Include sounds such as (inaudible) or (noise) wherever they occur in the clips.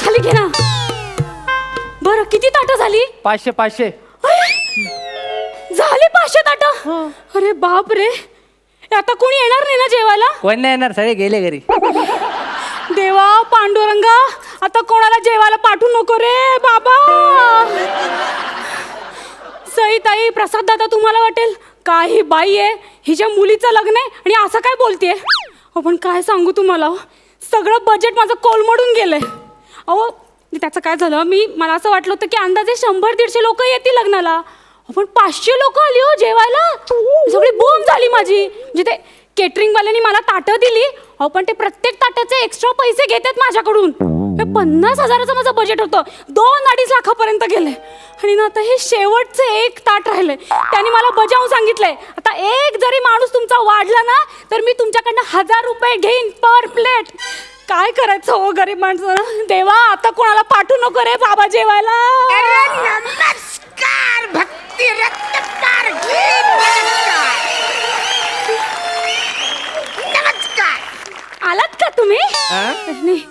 खाली घे ना. बरं किती ताटं झाली? पाचशे पाचशे. अरे, झाली पाचशे ताटं. अरे बाप रे. आता कोणी येणार नाही ना जेवायला? कोण नाही येणार? सगळे गेले घरी. देवा पांडुरंगा आता कोणाला जेवायला पाठवू नको रे बाबा. सई ताई प्रसाद दादा तुम्हाला वाटेल? काही बाई आहे हिच्या मुलीचं लग्न आहे आणि असं काय बोलतेय? आपण काय सांगू तुम्हाला हो? सगळं बजेट माझं कोलमडून गेलंय. अहो त्याचं काय झालं? मी मला असं वाटलं होतं की अंदाजे शंभर दीडशे लोक येतील लग्नाला. पण पाचशे लोक आली हो जेवायला? सगळी बोंब झाली माझी. म्हणजे ते केटरिंगवाल्यांनी मला ताटं दिली अहो पण ते प्रत्येक ताटाचे एक्स्ट्रा पैसे घेतात माझ्याकडून. हे पन्नास हजाराचं माझं बजेट होतं. दोन अडीच लाखापर्यंत गेले. आणि ना आता हे शेवटचं एक ताट राहिलंय. त्यांनी मला बजावून सांगितलंय आता एक जरी माणूस तुमचा वाढला ना तर मी तुमच्याकडनं हजार रुपये घेईन पर प्लेट काय करायचं हो गरीब माणसं? देवा आता कोणाला पाठवू नको रे बाबा जेवायला. नमस्कार भक्ती रक्तकार घे नमस्कार. नमस्कार. आलात का तुम्ही? नाही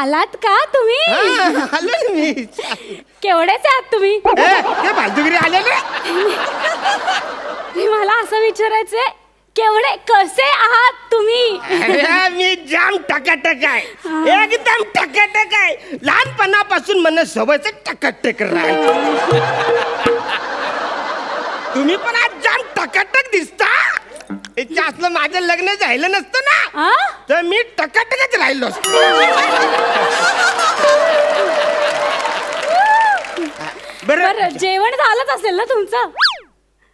आलात का तुम्ही? आलो ना मी. केवढेच आहात तुम्ही? ए, ते बाजूगिरी आले ना? मी मला असं विचारायचंय केवढे कसे आहात तुम्ही? अरे, मी जाम टकाटक आहे. एकदम टकाटक आहे. लहानपणापासून मला सवयच टकाटक राहायचं तुम्ही पण आज जाम टकाटक दिसता. इच्छा असलं माझं लग्न झालं नसतं ना. आ? तर मी टकाटकच राहिलो असतो. बरं बरं. जेवण झालंच असेल ना तुमचं?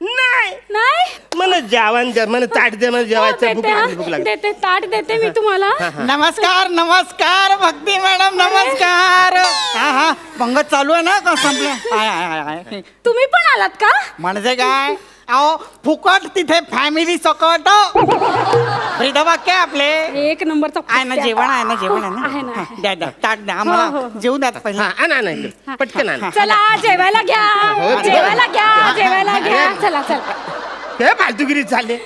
नाही. नाही? मला जेवण दे मला ताट दे मला हो, जेवायचं भूक देते लागली भूक हा. लागली. देते ताट देते मी तुम्हाला. नमस्कार नमस्कार भक्ती मॅडम नमस्कार. हा हा. पंगत चालू आहे ना का संपले? आहे. तुम्ही पण आलात का? म्हणजे काय? अहो फुकट तिथे फॅमिली सकट. वाक्य आपले. एक नंबरचा आहे ना जेवण आहे ना जेवण आहे आहे ना, ना आहे. हा, द्या द्या ताट द्या. हो, हो, आम्हाला हो. जेवू द्या पहिले. हा आणा आणा इकडे. पटकन आणा. चला जेवायला घ्या. हो, जेवायला घ्या जेवायला घ्या. चला चला. हे फालतूगिरी चालले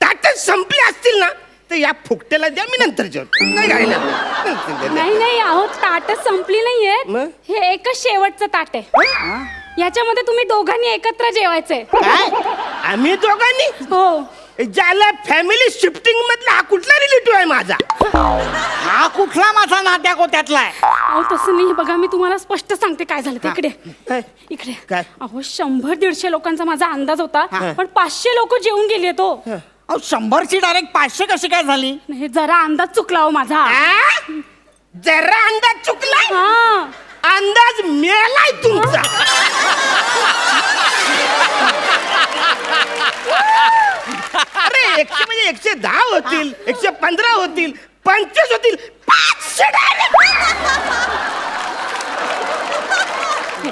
ताटच संपले असतील ना तर या फुकट्याला द्या मी नंतर जेवतो. नाही काय नाही. नंतर द्या, द्या. नाही नाही अहो ताटच संपली नाहीये मग? हे एकच शेवटचं ताट आहे. याच्यामध्ये तुम्ही दोघांनी एकत्र जेवायचंय. काय? आम्ही दोघांनी? हो. ज्याला फॅमिली शिफ्टिंग मधला हा कुठला रिलेटिव्ह आहे माझा? हा कुठला माझा नात्या गोत्यातला आहे? अहो तसं नाही. बघा मी तुम्हाला स्पष्ट सांगते काय झालं ते. इकडे. काय? इकडे. काय? अहो शंभर दीडशे लोकांचा माझा अंदाज होता हा. पण पाचशे लोक जेवून गेले तो अहो शंभरची डायरेक्ट पाचशे कशी काय झाली? नाही जरा अंदाज चुकला हो माझा. आ? जरा अंदाज चुकला? हा. अंदाज मेलाय तुमचा अरे एकशे म्हणजे एकशे दहा होतील एकशे पंधरा होतील पंचवीस होतील पाचशे direct.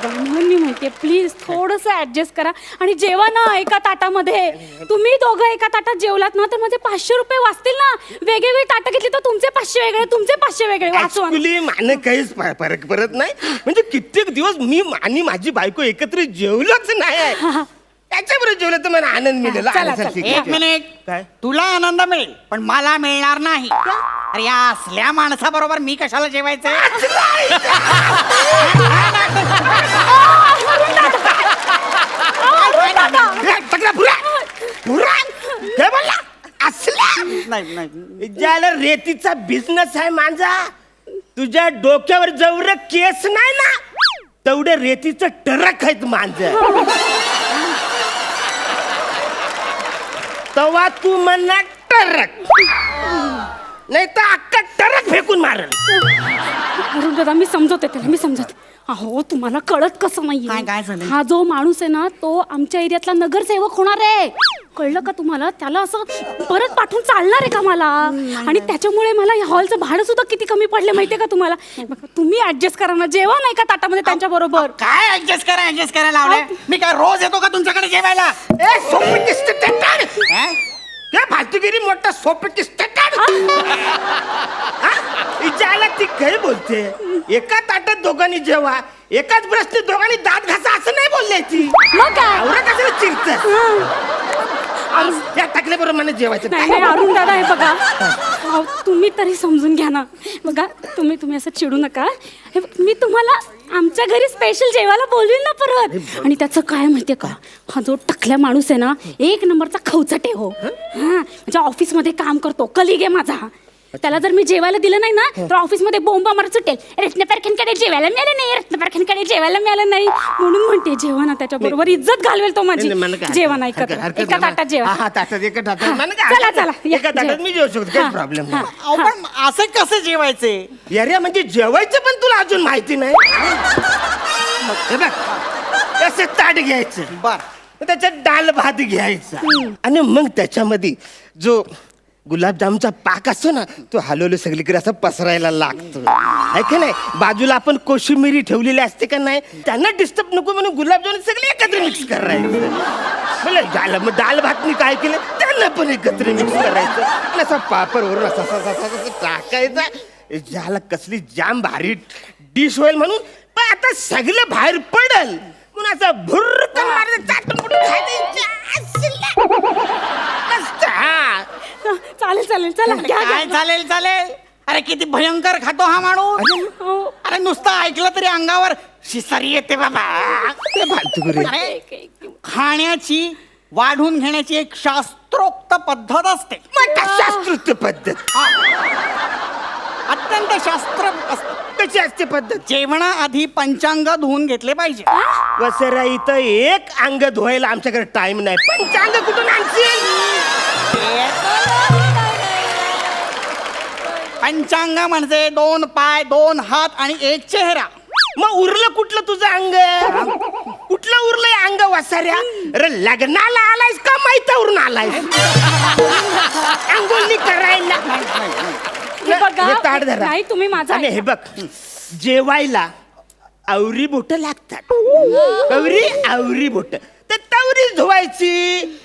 बघा, म्हणून मी म्हणते प्लीज थोडस ऍडजस्ट करा. आणि जेवा ना एका ताटामध्ये तुम्ही दोघं एका ताटात जेवलात ना तर माझे पाचशे रुपये वाचतील ना. वेगवेगळी ताटं घेतली तर तुमचे पाचशे वेगळे तुमचे पाचशे वेगळे वाचवा. ऍक्च्युली माने काहीच फ- फरक पडत नाही. म्हणजे कित्येक दिवस मी आणि माझी बायको एकत्र जेवलोच नाही. त्याच्याबरोबर जेवलं तर मला आनंद मिळेल. चला, आनंद चला. ठीक एक आहे. मिनिट काय? तुला आनंद मिळेल पण मला मिळणार नाही. अरे या असल्या माणसाबरोबर मी कशाला जेवायचं (laughs) (laughs) हे, पकडा, पुरा पुरा हे बोलला असल्या? नाही नाही. ज्याला रेतीचा बिझनेस आहे माझा तुझ्या डोक्यावर जेवढं केस नाही ना तेवढे रेतीचं टरक आहेत माझ. तेव्हा तू म्हणणार टरक. नाही तर अक्का टरक फेकून मारल. अरुण दादा मी समजवते त्याला मी समजवते. अहो तुम्हाला कळत कसं काय- काय नाही झालं? हा जो माणूस आहे ना तो आमच्या एरियातला नगरसेवक होणार आहे. कळलं का तुम्हाला? त्याला असं परत पाठवून चालणार आहे का मला? आणि त्याच्यामुळे मला या हॉलचं भाडं सुद्धा किती कमी पडले माहितीये का तुम्हाला? बघा, तुम्ही ऍडजस्ट करा ना. जेवा नाही का ताटामध्ये त्यांच्या बरोबर काय ऍडजस्ट करा ऍडजस्ट करायला लावलंय? मी काय रोज येतो का तुमच्याकडे जेवायला? ए फालतूगिरी मोठा सोपीची स्टँडर्ड हिच्याला ती बोलते. एका ताटात दोघांनी जेवा एकाच ब्रशने दोघांनी दात घासा असं नाही बोलले ती. मग काय? आवरा कशाला चिरत अरुण या टाकल्याबरोबर मला जेवायचं. नाही नाही अरुण दादा हे बघा. अहो, तुम्ही तरी समजून घ्या ना. बघा तुम्ही तुम्ही असं चिडू नका. हे बघ, मी तुम्हाला आमच्या घरी स्पेशल जेवायला बोलवीन ना परत. आणि त्याचं काय माहितीये का? हा जो टकल्या माणूस आहे ना एक नंबरचा खवचटे हो? हा म्हणजे ऑफिसमध्ये काम करतो. कलिग आहे माझा. त्याला जर मी जेवायला दिलं नाही ना तर ऑफिसमध्ये बोंबा मारत सुटेल. रत्नपारखेंकडे जेवायला मिळालं नाही रत्नपारखेंकडे जेवायला मिळालं नाही. म्हणून म्हणते जेवा ना त्याच्या बरोबर इज्जत घालवेल तो माझी. नाही, मला काय जेवण हरकत- ऐकत हरकत एका नाही. ताटात जेवा. हा, ताटात एका ताटात. मला काय चला, हरकत चला, नाही. या, एका ताटात जेव. मी जेवू शकतो. काही प्रॉब्लेम. नाही. अहो पण असे कसे जेवायचे? अरे म्हणजे जेवायचं पण तुला अजून माहिती नाही. हे बघ असं ताट घ्यायचं. बर. त्याच्यात डाल भात घ्यायचा आणि मग त्याच्यामध्ये जो गुलाबजामचा पाक असतो ना तो हलवलं सगळीकडे असं पसरायला लागतो. आहे का नाही? बाजूला आपण कोशिंबिरी ठेवलेली असते का नाही त्यांना डिस्टर्ब नको म्हणून गुलाबजामुन सगळे एकत्र मिक्स करायचं. बोला झालं मग दाल भातनी काय केलं त्यांना पण एकत्र मिक्स करायचं. आणि असा पापरवरून असा असा असा असा टाकायचा. ज्याला कसली जाम भारी डिश होईल म्हणून पण आता सगळं बाहेर पडल. म्हणून असं भुर्र मारायचं चाटून पुटून खायचं (laughs) चालेल चालेल चला. घ्या काय. चालेल चालेल अरे किती भयंकर खातो हा माणूस. अरे नुसतं ऐकलं तरी अंगावर शिसारी येते बाबा. ते फालतूगिरी. अरे एक- एक- खाण्याची वाढून घेण्याची एक शास्त्रोक्त पद्धत असते. शास्त्रोक्त पद्धत? अत्यंत शास्त्र असते. कशी असते पद्धत? जेवणाआधी पंचांग धुवून घेतले पाहिजे. वसरा इथं एक अंग धुवायला आमच्याकडे टाइम नाही. पंचांग कुठून आणशील? पंचांग म्हणजे दोन पाय दोन हात आणि एक चेहरा. मग उरलं कुठलं तुझं अंग? कुठलं उरलंय अंग वसाऱ्या? अरे लग्नाला आलायस का माहितावरून आलायस? अंगोली करायला. हे बघा हे ताट धरा. नाही तुम्ही माझा आणि हे ऐका. बघ जेवायला आवरी बोट लागतात. आवरी आवरी बोट. तर तवरी धुवायची.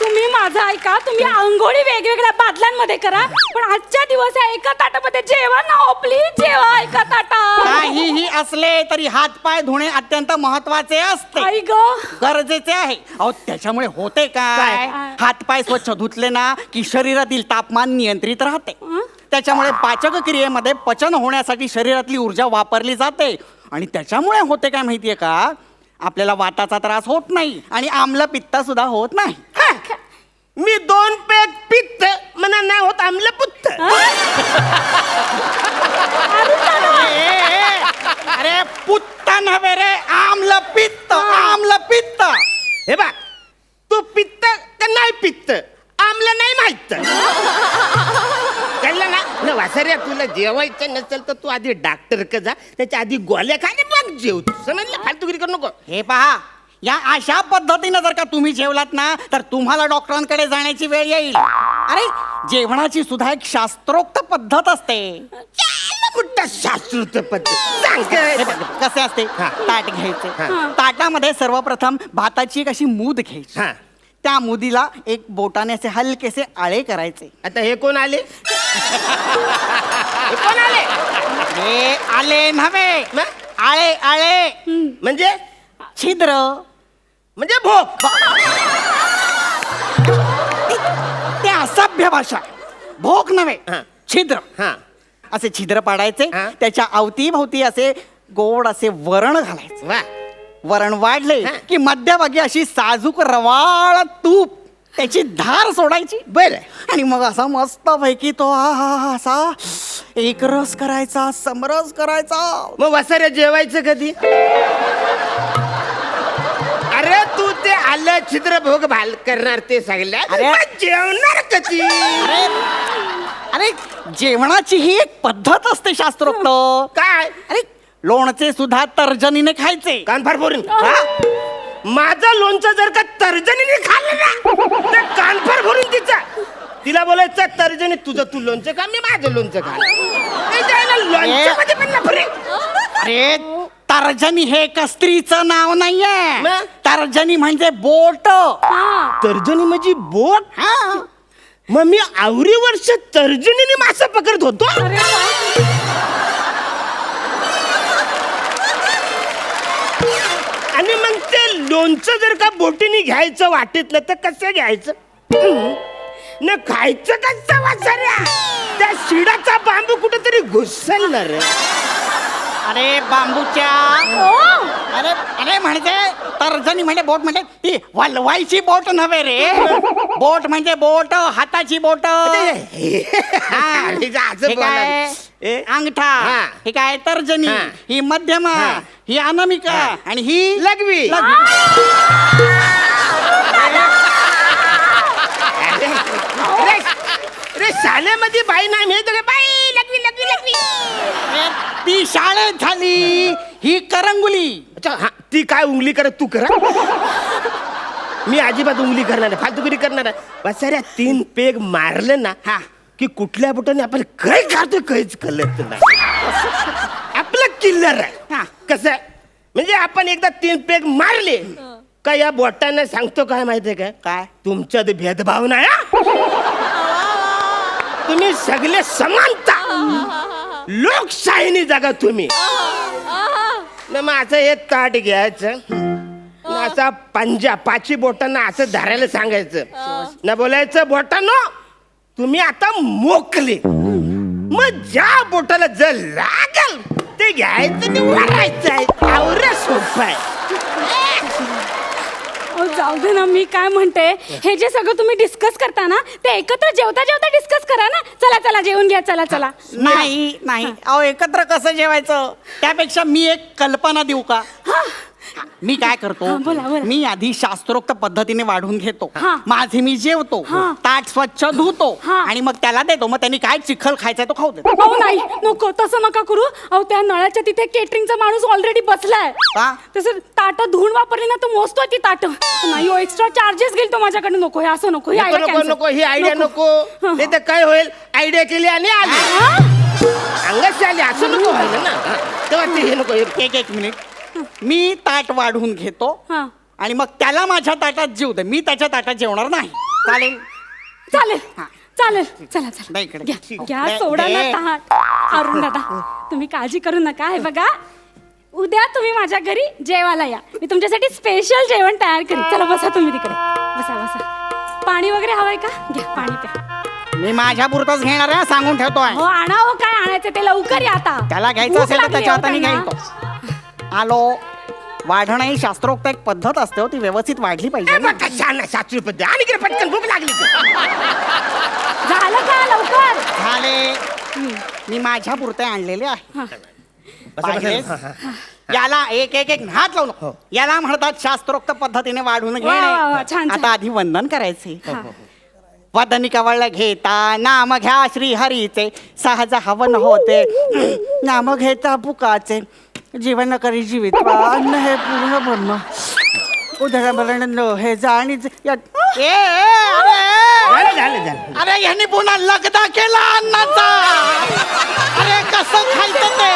तुम्ही माझा ऐका तुम्ही आंघोळी वेगवेगळ्या बादल्यांमध्ये करा पण आजच्या दिवस या एका ताटामध्ये जेवा ना हो प्लीज जेवा एका ताटात. काहीही असले तरी हात पाय धुणे अत्यंत महत्त्वाचे असते. आई ग. गरजेचे आहे. अहो त्याच्यामुळे होते काय? काय? हात पाय स्वच्छ धुतले ना की शरीरातील तापमान नियंत्रित राहते. त्याच्यामुळे पाचक क्रियेमध्ये पचन होण्यासाठी शरीरातली ऊर्जा वापरली जाते. आणि त्याच्यामुळे होते काय माहितीये का? आपल्याला वाताचा त्रास होत नाही आणि आम्ल पित्त सुद्धा होत नाही. मी दोन पेट पित्त म्हणा नाही होत आमलं पुत्त. ए, ए, ए, अरे पुत्त नव्हे रे आम्ल पित्त आम्ल पित्त. हे बा तू पित्त का नाही पित्त? वासऱ्या तुला जेवायचं नसेल तर तू आधी डॉक्टर का जा. त्याच्या आधी गोळ्या खाणे मग जेव. तू. समजलं? फालतूगिरी करू नको. हे पहा या अशा पद्धतीनं जर का तुम्ही जेवलात ना तर तुम्हाला डॉक्टरांकडे जाण्याची वेळ येईल. अरे जेवणाची सुद्धा एक शास्त्रोक्त पद्धत असते. शास्त्रोक्त हे. बघ, कसे असते? हा. ताट घ्यायचे. ताटामध्ये सर्वप्रथम भाताची एक अशी मूद घ्यायची. हा. त्या मुदीला एक बोटाने असे हलकेसे आळे करायचे. आता हे कोण आले? हे कोण आले? हे आले नव्हे. मग? आळे आळे. म्हणजे? छिद्र. म्हणजे भोग ते असभ्य भाषा भोग नव्हे हा. छिद्र. हा. असे छिद्र पाडायचे हा. त्याच्या अवतीभोवती असे गोड असे वरण घालायचे. वा. वरण वाढले. की मध्यभागी अशी साजूक रवाळ तूप त्याची धार सोडायची. बरं. आणि मग असा मस्त पैकी तो हा हा हा असा एक रस करायचा समरस करायचा. मग वसाऱ्या जेवायचं कधी? अरे तू ते आलं छिद्र भोग भाल करणार ते सगळ्या अरे. मग जेवणार कधी? अरे अरे जेवणाची ही एक पद्धत असते शास्त्रोक्त. काय? अरे लोणचे सुद्धा तर्जनीने खायचे. कानफार फोडून (laughs) हा? माझं लोणचं जर का तर्जनीने खाल्लं ना तर कानफार भरून तिचा. तिला बोलायचं तर्जनी तुझं तू लोणचं खा मी माझं लोणचं खा. नाही जायला लोणच्यामध्ये पण नफरे अरे तर्जनी हे कस्त्रीचं नाव नाहीये. मग? तर्जनी म्हणजे बोट. हा. तर्जनी म्हणजे बोट? हा. मग मी आवरी वर्ष तर्जनीने मासा पकडत होतो? लोणचं जर का बोटीने घ्यायचं वाटेतलं तर कसं घ्यायचं? न खायचं कसं वाचाऱ्या त्या शिडाचा बांबू कुठेतरी घुसलणार. अरे बांबूच्या. अरे अरे म्हणते तर्जनी म्हणजे बोट म्हणजे ती वलवायची बोट नव्हे रे. बोट म्हणजे बोट हाताची बोट. हे काय? ए? अंगठा हा. ही काय तर्जनी हा. ही मध्यमा हा. ही अनामिका हा. आणि ही लघवी अरे अरे, अरे शाळेमध्ये बाई नाही मिळत का बाई लघवी लघवी लघवी अरे, ती शाळेत झाली ही करंगुली अच्छा हा ती काय उंगली करत तू करा मी अजिबात उंगली करणार नाही फालतुगिरी करणार नाही बसाऱ्या तीन पेग मारले ना हा. की कुठल्या बोटाने आपण काय काढतो काहीच कळत नाही. आपलं किल्लर आहे. हा. कसं आहे? म्हणजे आपण एकदा तीन पेग मारले का या बोटाने सांगतो काय माहितीये का काय? तुमच्यात भेदभाव नाही हा? तुम्ही सगळे समानता. लोकशाहीने जगा तुम्ही. न मग असं हे ताट घ्यायचं न असा पंजा पाची बोटांना असं धरायला सांगायचं. न बोलायचं बोटांनो तुम्ही आता मोकले. मग ज्या बोटाला जर लागल ते घ्यायचं आणि वाढायचं आहे. आवरं सोपं आहे. अहो, जाऊ दे ना मी काय म्हणते? हे जे सगळं तुम्ही डिस्कस करता ना ते एकत्र जेवता जेवता डिस्कस करा ना. चला चला जेवून घ्या चला चला. नाही नाही. अहो एकत्र कसं जेवायचं? त्यापेक्षा मी एक कल्पना देऊ का? मी काय करतो हा, बोला, बोला. मी आधी शास्त्रोक्त पद्धतीने वाढून घेतो हा. माझे मी जेवतो हा. ताट स्वच्छ धुतो हा. आणि मग त्याला देतो मग त्यांनी काय चिखल खायचा तो खाऊ देतो अहो नाही नको तसं नका करू अहो त्या नळाच्या तिथे केटरिंगचा माणूस ऑलरेडी बसलाय का? तसं ताट धुवून वापरली ना तो मोजतोय ती ताट नाही हो एक्स्ट्रा चार्जेस घेईल तो माझ्याकडे नको हे असं नको हे नको idea नको cancel. नको ही आयडिया नको हा. नाही तर काय होईल आयडिया केली आणि आली हा? अंगाशी आली असं नको व्हायला ना हा. तेव्हा ते हे नको हे एक एक मिनिट मी ताट वाढून घेतो हा. आणि मग त्याला माझ्या ताटात जेव दे. मी त्याच्या ताटात जेवणार नाही. चालेल. चालेल. हा. चालेल. चला चला. इकडे. घ्या. घ्या दे, सोडा ना अरुण दादा तुम्ही काळजी करू नका. हे बघा उद्या तुम्ही माझ्या घरी जेवायला या. मी तुमच्यासाठी स्पेशल जेवण तयार करेन. चला बसा तुम्ही तिकडे. बसा बसा. पाणी वगैरे हवंय का? घ्या पाणी प्या. मी माझ्या पुरतच घेणार आहे सांगून ठेवतोय. हो आणा हो काय आणायचं ते लवकर या आता. त्याला घ्यायचं भूक असेल तर लागली त्याच्या हो हाताने त्यांना. घ्यायचो. आलो वाढणं ही शास्त्रोक्त एक पद्धत असते हो ती व्यवस्थित वाढली पाहिजे ना. सातशे रुपये द्या. आणि इकडे पटकन भूक लागली? झालं का लवकर झाले मी माझ्या पुरते आणलेले आहे हा. पाहिलेस? हा, हा. याला एक एक एक हात लावून हो. याला म्हणतात शास्त्रोक्त पद्धतीने वाढून वा, वा, वा, घेणे छान, छान. आता आधी वंदन करायचे हा. वदनी कवळ घेता नाम घ्या श्री हरीचे सहज हवन होते नाम घेता पुकाचे जीवन करी जीवित अन्न हे पूर्ण ब्रह्म. उदरमरण हे ए, ए, अरे झालं झालं झालं. अरे ह्यांनी पुन्हा लगदा केला अन्नाचा. अरे कसं खायचं ते?